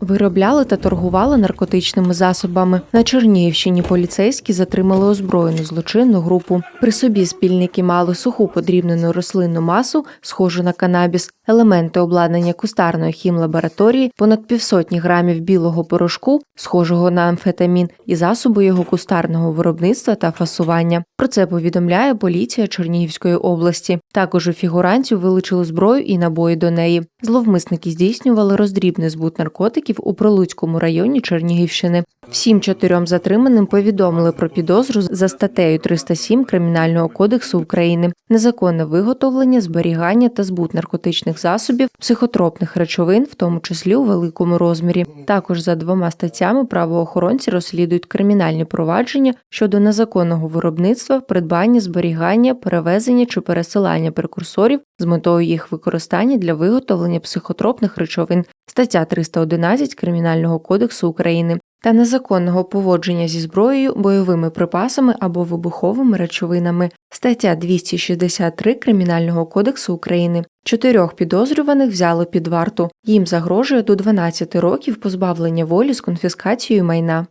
Виробляли та торгували наркотичними засобами. На Чернігівщині поліцейські затримали озброєну злочинну групу. При собі спільники мали суху подрібнену рослинну масу, схожу на канабіс, елементи обладнання кустарної хімлабораторії, понад півсотні грамів білого порошку, схожого на амфетамін, і засоби його кустарного виробництва та фасування. Про це повідомляє поліція Чернігівської області. Також у фігурантів вилучили зброю і набої до неї. Зловмисники здійснювали роздрібний збут наркотиків у Прилуцькому районі Чернігівщини. Всім чотирьом затриманим повідомили про підозру за статтею 307 Кримінального кодексу України незаконне виготовлення, зберігання та збут наркотичних засобів, психотропних речовин, в тому числі у великому розмірі. Також за двома статтями правоохоронці розслідують кримінальні провадження щодо незаконного виробництва, придбання, зберігання, перевезення чи пересилання прекурсорів з метою їх використання для виготовлення психотропних речовин, стаття 311 Кримінального кодексу України та незаконного поводження зі зброєю, бойовими припасами або вибуховими речовинами, стаття 263 Кримінального кодексу України. Чотирьох підозрюваних взяли під варту. Їм загрожує до 12 років позбавлення волі з конфіскацією майна.